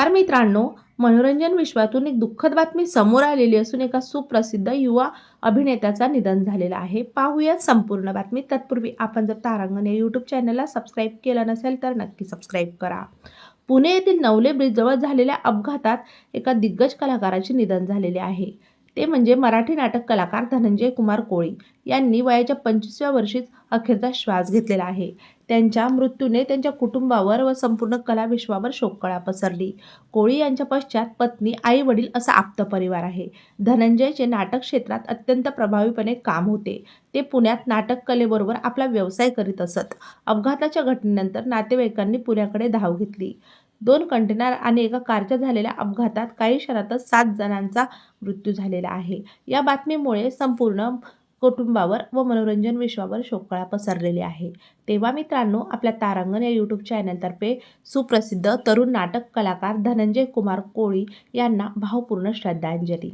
नमस्कार मित्रांनो मनोरंजन विश्वातून एक दुःखद बातमी समोर आलेली असून एका सुप्रसिद्ध युवा अभिनेत्याचा निधन झालेला आहे. पाहूया संपूर्ण बातमी. तत्पूर्वी आपण जर तारांगण या यूट्यूब चॅनलला सबस्क्राईब केलं नसेल तर नक्की सबस्क्राईब करा. पुणे येथील नवले ब्रिजजवळ झालेल्या अपघातात एका दिग्गज कलाकाराचे निधन झालेले आहे. ते म्हणजे मराठी नाटक कलाकार धनंजय कुमार कोळी यांनी वयाच्या पंचवीसव्या वर्षीच अखेरचा श्वास घेतलेला आहे. त्यांच्या मृत्यूने त्यांच्या कुटुंबावर व संपूर्ण कलाविश्वावर शोककळा पसरली. कोळी यांच्या पश्चात पत्नी आई वडील असा आप्त परिवार आहे. धनंजयचे नाटक क्षेत्रात अत्यंत प्रभावीपणे काम होते. ते पुण्यात नाटक कलेबरोबर आपला व्यवसाय करीत असत. अपघाताच्या घटनेनंतर नातेवाईकांनी पुण्याकडे धाव घेतली. दोन कंटेनर आणि एका कारच्या झालेल्या अपघातात काही क्षणातच सात जणांचा मृत्यू झालेला आहे. या बातमीमुळे संपूर्ण कुटुंबावर व मनोरंजन विश्वावर शोककळा पसरलेली आहे. तेव्हा मित्रांनो आपल्या तारांगण या यूट्यूब चॅनलतर्फे सुप्रसिद्ध तरुण नाटक कलाकार धनंजय कुमार कोळी यांना भावपूर्ण श्रद्धांजली.